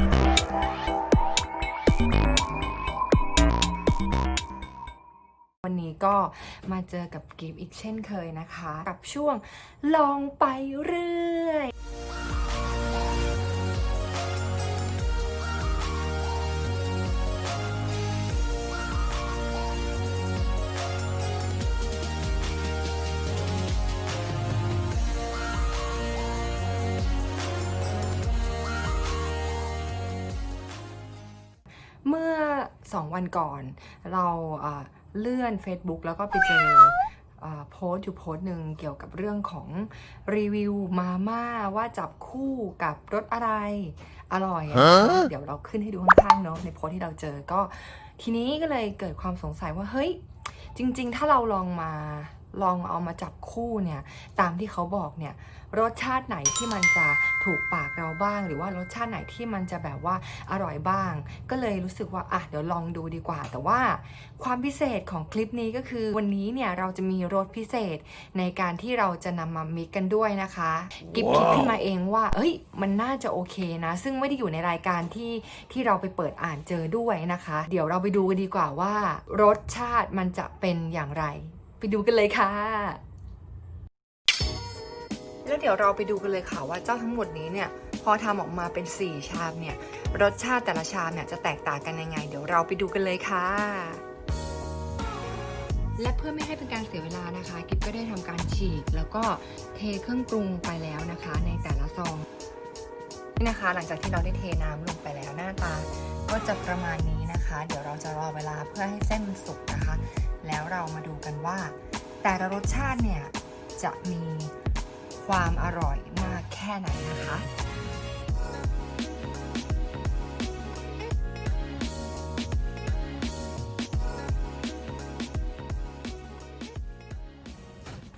วันนี้ก็มาเจอกับกิฟอีกเช่นเคยนะคะ กับช่วงลองไปเรื่อย 2 วันก่อน เราอ่าเลื่อน Facebook แล้วก็ไปเจออ่าโพสต์อยู่โพสต์หนึ่งเกี่ยวกับเรื่องของรีวิวมาม่าว่าจับคู่กับรสอะไร อร่อยอะฮะเดี๋ยวเราขึ้นให้ดูข้างๆเนาะในโพสต์ที่เราเจอก็ทีนี้ก็เลยเกิดความสงสัยว่าเฮ้ย จริง ๆ ถ้าเราลองมา ลองเอามาจับคู่เนี่ยตามที่เขาบอกเนี่ยรสชาติไหนที่มันจะถูกปากเราบ้าง หรือว่ารสชาติไหนที่มันจะแบบว่าอร่อยบ้าง ก็เลยรู้สึกว่าอะเดี๋ยวลองดูดีกว่า แต่ว่าความพิเศษของคลิปนี้ก็คือ วันนี้เนี่ยเราจะมีรสพิเศษในการที่เราจะนำมามิกกันด้วยนะคะกิบคิดขึ้นมาเองว่าเอ้ยมันน่าจะโอเคนะ ซึ่งไม่ได้อยู่ในรายการที่ที่เราไปเปิดอ่านเจอด้วยนะคะ เดี๋ยวเราไปดูกันดีกว่าว่ารสชาติมันจะเป็นอย่างไร ไปดูกันเลยค่ะ แล้วเดี๋ยวเราไปดูกันเลยค่ะว่าเจ้าทั้งหมดนี้เนี่ยพอทำออกมาเป็น 4 ชามเนี่ย รสชาติแต่ละชามเนี่ยจะแตกต่างกันยังไง เดี๋ยวเราไปดูกันเลยค่ะ และเพื่อไม่ให้เป็นการเสียเวลานะคะ กิ๊บก็ได้ทำการฉีก แล้วก็เทเครื่องปรุงไปแล้วนะคะ ในแต่ละซองนี่นะคะ หลังจากที่เราได้เทน้ำลงไปแล้วหน้าตา ก็จะประมาณนี้นะคะ เดี๋ยวเราจะรอเวลาเพื่อให้เส้นมันสุกนะคะ แล้วเรามาดูกันว่า แต่ละรสชาติเนี่ยจะมีความอร่อยมากแค่ไหนนะคะ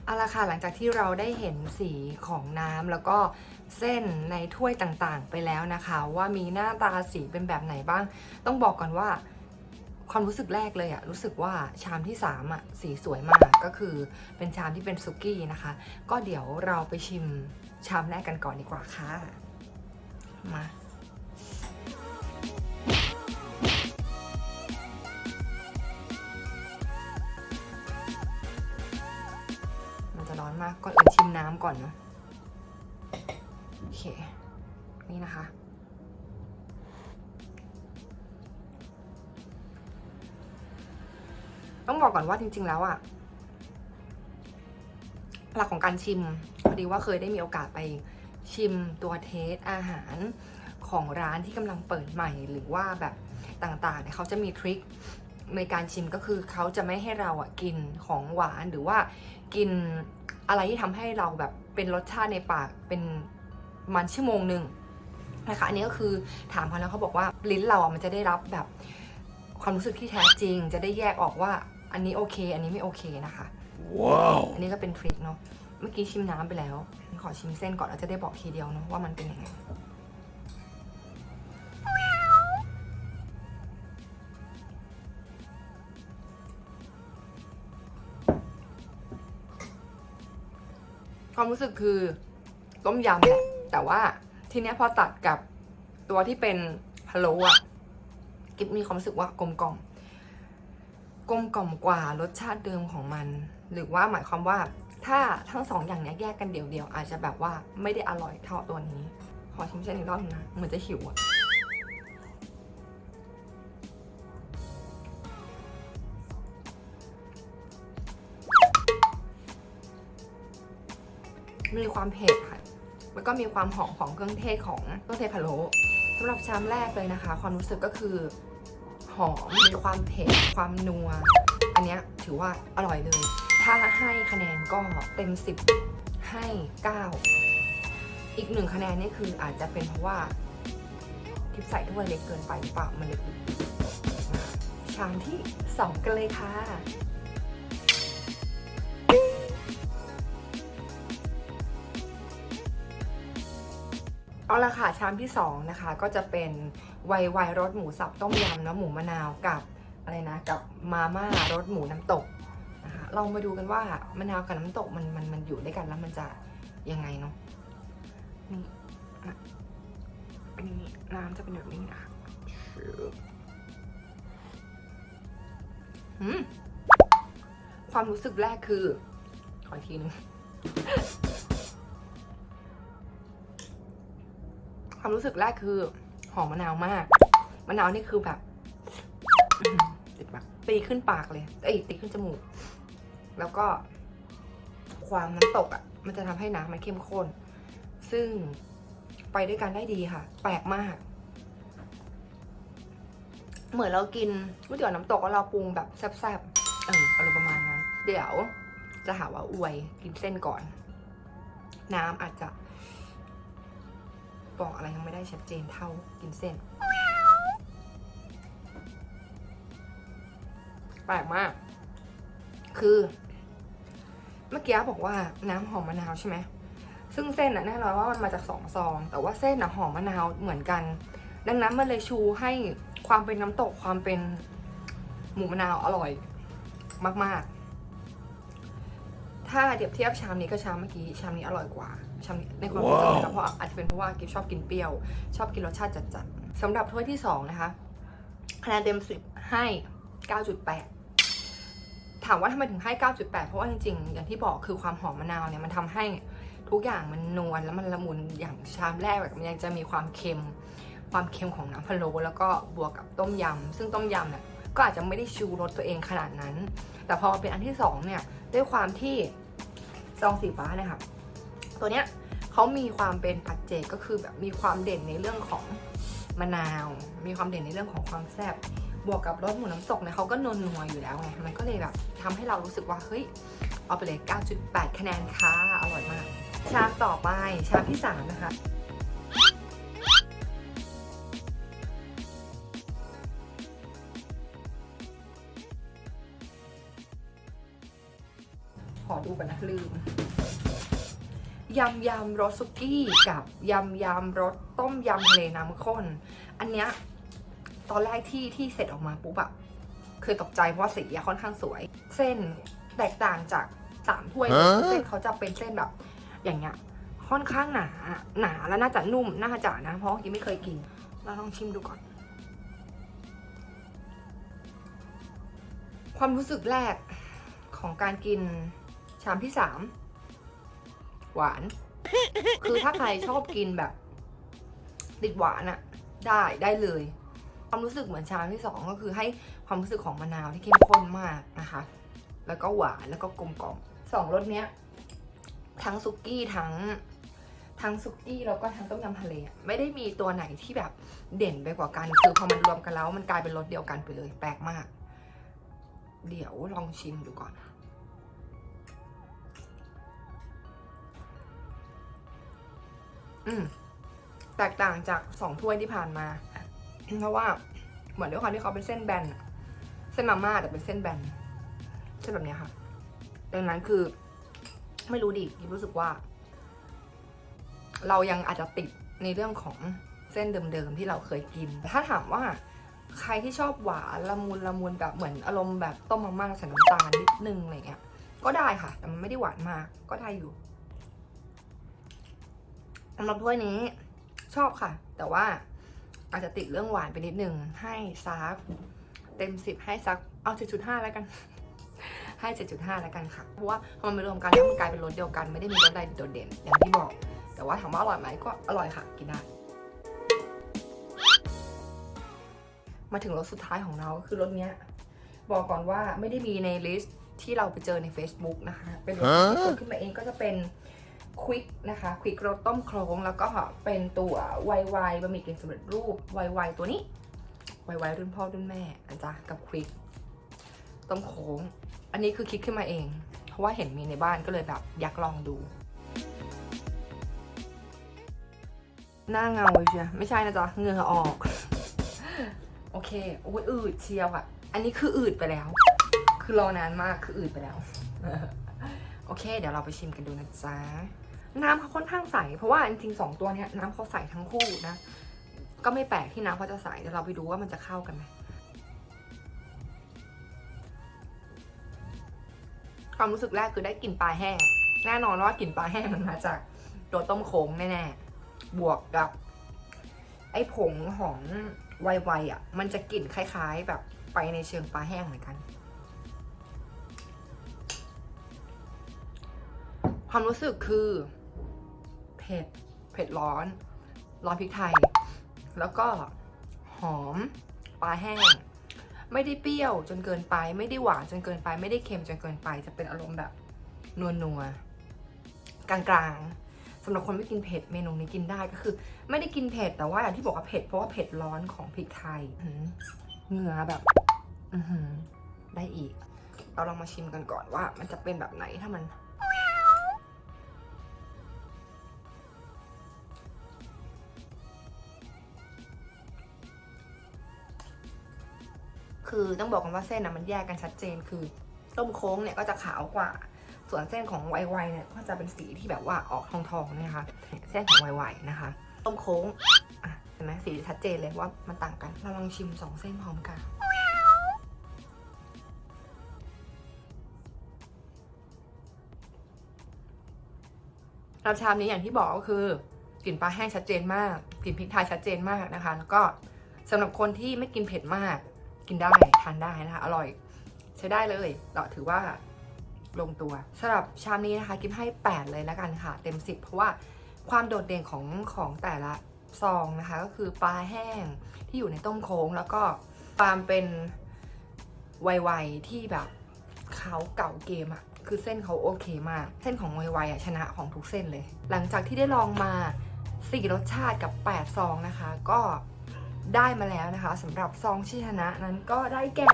เอาละค่ะหลังจากที่เราได้เห็นสีของน้ำแล้วก็เส้นในถ้วยต่างๆไปแล้วนะคะ ว่ามีหน้าตาสีเป็นแบบไหนบ้าง ต้องบอกก่อนว่า ความรู้สึกแรกเลยอะรู้สึกว่าชามที่3อะสีสวยมากก็คือเป็นชามที่เป็นซุกี้นะคะ ก็เดี๋ยวเราไปชิมชามแรกกันก่อนดีกว่าค่ะ มามันจะร้อนมากก่อนอื่นชิมน้ำก่อนเนอะโอเค นี่นะคะ ต้องบอกก่อนว่าจริง ๆ แล้วอะหลักของการชิมพอดีว่าเคยได้มีโอกาสไปชิมตัวเทสอาหารของร้านที่กำลังเปิดใหม่หรือว่าแบบต่างๆเนี่ยเขาจะมีทริคในการชิมก็คือเขาจะไม่ให้เราอะกินของหวานหรือว่ากินอะไรที่ทำให้เราแบบเป็นรสชาติในปากเป็นมันชั่วโมงหนึ่งนะคะอันนี้ก็คือถามเขาแล้วเขาบอกว่าลิ้นเราอะมันจะได้รับแบบความรู้สึกที่แท้จริง จะได้แยกออกว่า อันนี้โอเค อันนี้ไม่โอเคนะคะ Wow. อันนี้ก็เป็นทริคเนาะ เมื่อกี้ชิมน้ำไปแล้ว ขอชิมเส้นก่อนแล้วจะได้บอกทีเดียวเนาะว่ามันเป็นยังไงความรู้สึกคือต้มยำแหละ แต่ว่าทีเนี้ยพอตัดกับตัวที่เป็นพะโล้อะกิ๊บมีความรู้สึกว่ากลมกล่อม กลมกล่อมกว่ารสชาติเดิมของมัน หรือว่าหมายความว่าถ้าทั้งสองอย่างนี้แยกกันเดี่ยวๆ อาจจะแบบว่าไม่ได้อร่อยเท่าตัวนี้ ขอชิมเส้นอีกรอบนึงนะเหมือนจะหิวอะมีความเผ็ดค่ะ แล้วก็มีความหอมของเครื่องเทศของเครื่องเทศพะโล้สำหรับชามแรกเลยนะคะ ความรู้สึกก็คือ หอม มีความเผ็ด ความนัว อันเนี้ยถือว่าอร่อยเลย ถ้าให้คะแนนก็เต็ม 10 ให้ 9 อีกหนึ่งคะแนนนี่คืออาจจะเป็นเพราะว่าทิปใส่ถ้วยเล็กเกินไปหรือเปล่ามันเลยมาชามที่ 2 กันเลยค่ะ เอาละค่ะชามที่2นะคะก็จะเป็นไวไวรสหมูสับต้มยำน้ำหมูมะนาวกับอะไรนะกับมาม่ารสหมูน้ำตกนะคะลองมาดูกันว่ามะนาวกับน้ำตกมันมันมันอยู่ด้วยกันแล้วมันจะยังไงเนาะนี่อะนี้น้ำจะเป็นแบบนี้นะอืมความรู้สึกแรกคือขออีกทีนึง ความรู้สึกแรกคือหอมมะนาวมาก มะนาวนี่คือแบบติดปากตีขึ้นปากเลยเอ้ยตีขึ้นจมูก แล้วก็ ความน้ำตกอะ่ะ มันจะทำให้น้ำมันเข้มข้น ซึ่งไปด้วยกันได้ดีค่ะ แปลกมาก เหมือนเรากินก๋วยเตี๋ยวน้ำตกแล้วเราปรุงแบบแซ่บๆ เอออารมณ์ประมาณนั้น เดี๋ยวจะหาว่าอวยกินเส้นก่อน น้ำอาจจะ บอกอะไรยังไม่ได้ชัดเจนเท่ากินเส้น แปลกมาก คือเมื่อกี้บอกว่าน้ำหอมมะนาวใช่ไหมซึ่งเส้นน่ะแน่นอนว่ามันมาจากสองซอง แต่ว่าเส้นน่ะหอมมะนาวเหมือนกัน ดังนั้นมันเลยชูให้ความเป็นน้ำตกความเป็นหมูมะนาวอร่อยมาก ๆ ถ้าเทียบเทียบชามนี้กับชามเมื่อกี้ชามนี้อร่อยกว่า ชามนี้ในความรู้สึกนะเพราะอาจจะเป็นเพราะว่ากิฟชอบกินเปรี้ยว ชอบกินรสชาติจัดๆสำหรับถ้วยที่สองนะคะคะแนนเต็มสิบให้9.8ถามว่าทำไมถึงให้ 9.8 เพราะว่าจริงๆ อย่างที่บอกคือความหอมมะนาวเนี่ยมันทำให้ทุกอย่างมันนวลแล้วมันละมุนอย่างชามแรกแบบมันยังจะมีความเค็ม ความเค็มของน้ำพะโล้แล้วก็บวกกับต้มยำซึ่งต้มยำเนี่ยก็อาจจะไม่ได้ชูรสตัวเองขนาดนั้น แต่พอมาเป็นอันที่สองเนี่ยด้วยความที่ซองสีฟ้าเนี่ยค่ะ ตัวเนี้ยเขามีความเป็นปัจเจกก็คือแบบมีความเด่นในเรื่องของมะนาว มีความเด่นในเรื่องของความแซ่บบวกกับรสหมูน้ำตกเนี่ยเขาก็นวลนัวอยู่แล้วไงมันก็เลยแบบทำให้เรารู้สึกว่าเฮ้ยเอาไปเลย 9.8 คะแนนค่ะอร่อยมาก ชามต่อไปชามที่สามนะคะขอดูก่อนนะลืม ยำยำรสซุกี้กับยำยำรสต้มยำทะเลน้ำข้น อันเนี้ยตอนแรกที่ที่เสร็จออกมาปุ๊บอะคือตกใจเพราะว่าสีอะค่อนข้างสวย เส้นแตกต่างจากสามถ้วยเลยฮะเส้นเขาจะเป็นเส้นแบบ อย่างเงี้ยค่อนข้างหนาหนาแล้วน่าจะนุ่มน่าจะนะ เพราะว่ายังไม่เคยกิน เราลองชิมดูก่อน ความรู้สึกแรกของการกินชามที่สาม หวาน คือถ้าใครชอบกินแบบ ติดหวานอะได้ได้เลย ความรู้สึกเหมือนชามที่สองก็คือให้ความรู้สึกของมะนาวที่เข้มข้นมากนะคะ แล้วก็หวานแล้วก็กลมกล่อมสองรสเนี้ย ทั้งซุกี้ทั้งทั้งซุกี้แล้วก็ทั้งต้มยำทะเลอะไม่ได้มีตัวไหนที่แบบเด่นไปกว่ากันคือพอมันรวมกันแล้วมันกลายเป็นรสเดียวกันไปเลย แปลกมาก เดี๋ยวลองชิมดูก่อน อืมแตกต่างจากสองถ้วยที่ผ่านมา เพราะว่าเหมือนด้วยความที่เขาเป็นเส้นแบนเส้นมาม่าแต่เป็นเส้นแบนเส้นแบบนี้ค่ะ ดังนั้นคือ ไม่รู้ดิรู้สึกว่า เรายังอาจจะติดในเรื่องของเส้นเดิมๆที่เราเคยกิน แต่ถ้าถามว่าใครที่ชอบหวานละมุนละมุนแบบเหมือนอารมณ์แบบต้มมาม่าใส่น้ำตาลนิดนึงอะไรเงี้ย ก็ได้ค่ะ แต่มันไม่ได้หวานมากก็ได้อยู่ำหรับถ้วยนี้ชอบค่ะ แต่ว่าอาจจะติดเรื่องหวานไปนิดนึง ให้ซักเต็มสิบให้ซักเอาเจ็ดจุดห้าแล้วกัน ให้เจ็ดจุดห้าแล้วกันค่ะ เพราะว่าพอมันมารวมกันแล้วมันกลายเป็นรสเดียวกันไม่ได้มีรสใดโดดเด่นอย่างที่บอก แต่ว่าถามว่าอร่อยไหมก็อร่อยค่ะกินได้มาถึงรสสุดท้ายของเราคือรสเนี้ย บอกก่อนว่าไม่ได้มีในลิสต์ที่เราไปเจอใน Facebook นะคะ เป็นรสที่เกิดขึ้นมาเองก็จะเป็น ควิกนะคะควิกรสต้มโครงแล้วก็เป็นตัวไวไวบะหมี่กึ่งสำเร็จรูปไวไวตัวนี้ไวไวรุ่นพ่อรุ่นแม่นจ๊ะกับควิกต้มโค้ง อันนี้คือคิดขึ้นมาเอง เพราะว่าเห็นมีในบ้านก็เลยแบบอยากลองดู หน้าเงาเชียไม่ใช่นะจ๊ะเหงื่อออก โอเคโอ้ยอืดเชียวอะอันนี้คืออืดไปแล้ว คือรอนานมากคืออืดไปแล้ว โอเค เดี๋ยวเราไปชิมกันดูนะจ๊ะ น้ำเขาค่อนข้างใส เพราะว่าจริงๆสองตัวเนี้ยน้ำเขาใสทั้งคู่นะ ก็ไม่แปลกที่น้ำเขาจะใสเดี๋ยวเราไปดูว่ามันจะเข้ากันไหมความรู้สึกแรกคือได้กลิ่นปลาแห้ง แน่นอนว่ากลิ่นปลาแห้งมันมาจากตัวต้มโค้งแน่ๆ บวกกับ ไอ้ผงของไวๆอะ มันจะกลิ่นคล้ายๆ แบบไปในเชิงปลาแห้งเหมือนกัน ความรู้สึกคือ เผ็ด เผ็ดร้อน ร้อนพริกไทย แล้วก็หอมปลาแห้ง ไม่ได้เปรี้ยวจนเกินไป ไม่ได้หวานจนเกินไป ไม่ได้เค็มจนเกินไป จะเป็นอารมณ์แบบนัวนัวๆกลางๆสำหรับคนไม่กินเผ็ดเมนูนี้กินได้ก็คือ ไม่ได้กินเผ็ดแต่ว่าอย่างที่บอกว่าเผ็ดเพราะว่าเผ็ดร้อนของพริกไทยเหงื่อแบบออืได้อีก เราลองมาชิมกันก่อนว่า มันจะเป็นแบบไหนถ้ามัน คือต้องบอกกันว่าเส้นนะมันแยกกันชัดเจนคือต้มโค้งเนี่ยก็จะขาวกว่า ส่วนเส้นของไวๆเนี่ยก็จะเป็นสีที่แบบว่าออกทองๆนะคะ เส้นของไวๆนะคะ ต้มโค้งอะเห็นไหมสีชัดเจนเลยว่ามันต่างกันเราลองชิมสองเส้นพร้อมกันรับชามนี้อย่างที่บอกก็คือกลิ่นปลาแห้งชัดเจนมากกลิ่นพริกไทยชัดเจนมากนะคะ แล้วก็สำหรับคนที่ไม่กินเผ็ดมาก กินได้ทานได้นะคะ อร่อยใช้ได้เลยเราถือว่าลงตัวสำหรับชามนี้นะคะกิฟให้ 8 เลยแล้วกันค่ะ เต็ม 10 เพราะว่าความโดดเด่นของของแต่ละซองนะคะ ก็คือปลาแห้งที่อยู่ในต้มโค้ง แล้วก็ความเป็นไวๆที่แบบเขาเก่าเกมอะคือเส้นเขาโอเคมาก เส้นของไวๆอะชนะของทุกเส้นเลย หลังจากที่ได้ลองมา 4 รสชาติกับ 8 ซองนะคะ ก็ ได้มาแล้วนะคะสำหรับซองที่ชนะนั้นก็ได้แก่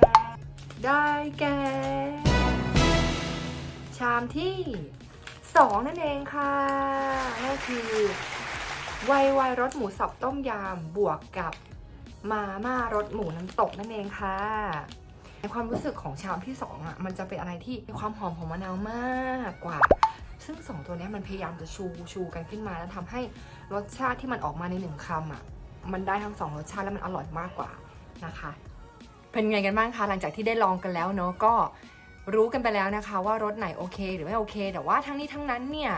ได้แก่ ชามที่ 2 นั่นเองค่ะนั่นคือไวไวรสหมูสับต้มยำบวกกับมาม่ารสหมูน้ำตกนั่นเองค่ะในความรู้สึกของชามที่ 2อะมันจะเป็นอะไรที่มีความหอมของมะนาวมากกว่า ซึ่งสองตัวนี้มันพยายามจะชูชูกันขึ้นมาแล้วทำให้รสชาติที่มันออกมาในหนึ่งคำอะ มันได้ทั้งสองรสชาติแล้วมันอร่อยมากกว่านะคะ เป็นไงกันบ้างคะหลังจากที่ได้ลองกันแล้วเนาะก็รู้กันไปแล้วนะคะว่ารสไหนโอเค หรือไม่โอเค แต่ว่าทั้งนี้ทั้งนั้นเนี่ย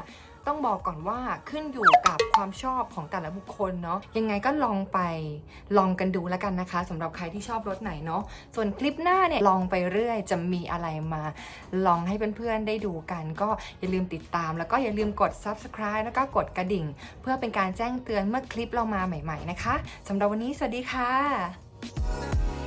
ต้องบอกก่อนว่าขึ้นอยู่กับความชอบของแต่ละบุคคลเนาะยังไงก็ลองไปลองกันดูแล้วกันนะคะสำหรับใครที่ชอบรสไหนเนาะส่วนคลิปหน้าเนี่ยลองไปเรื่อย จะมีอะไรมา ลองให้เพื่อนๆได้ดูกัน ก็อย่าลืมติดตาม แล้วก็อย่าลืมกด subscribe แล้วก็กดกระดิ่ง เพื่อเป็นการแจ้งเตือนเมื่อคลิปเรามาใหม่ ๆนะคะสำหรับวันนี้สวัสดีค่ะ